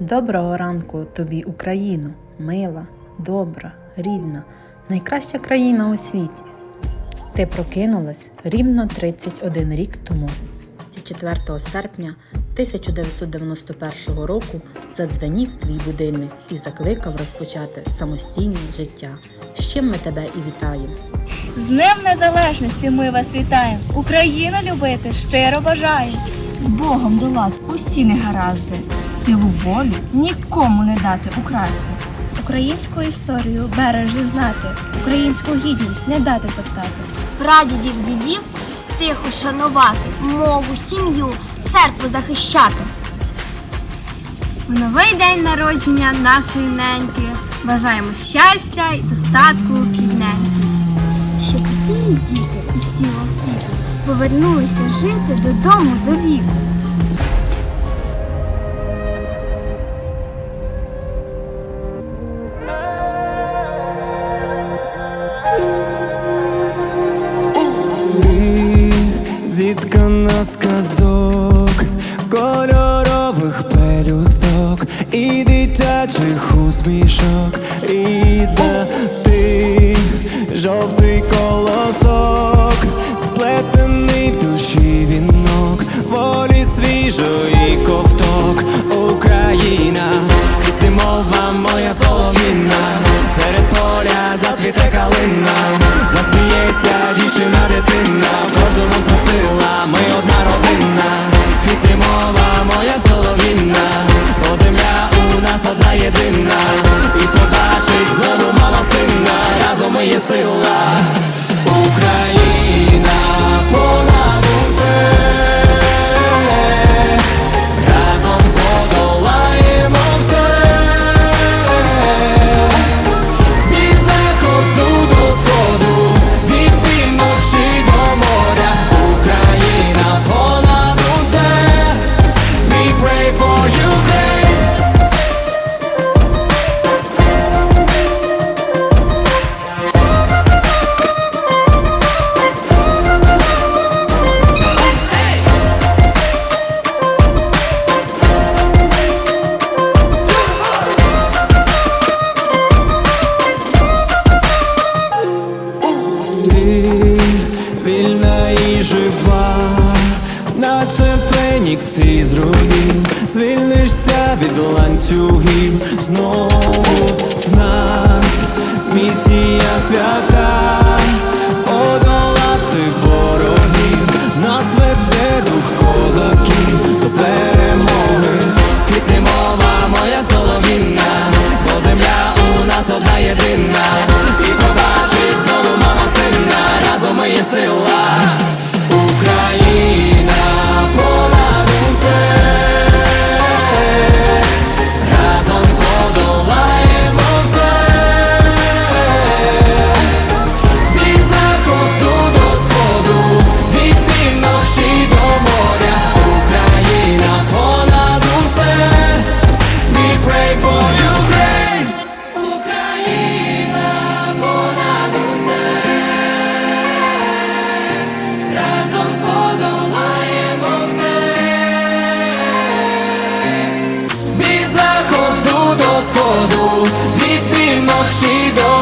Доброго ранку тобі, Україно, мила, добра, рідна, найкраща країна у світі. Ти прокинулась рівно 31 рік тому. 4 серпня 1991 року задзвенів твій будильник і закликав розпочати самостійне життя. З чим ми тебе і вітаємо. З Днем Незалежності ми вас вітаємо! Україну любити щиро бажаємо! з Богом долати усі негаразди, силу волю нікому не дати украсти. Українську історію бережно знати, українську гідність не дати топтати. прадідів дідів тихо шанувати, мову, сім'ю, церкву захищати. В новий день народження нашої неньки бажаємо щастя і достатку квітненьки. Щоб усі діти із цілого світу повернулися жити додому до віку. Зіткана з казок, кольорових пелюсток і дитячих усмішок, рідна ти, жовтий celular. Фенікс із руїн, звільнишся від ланцюгів, знову в нас місія свята, від заходу до сходу,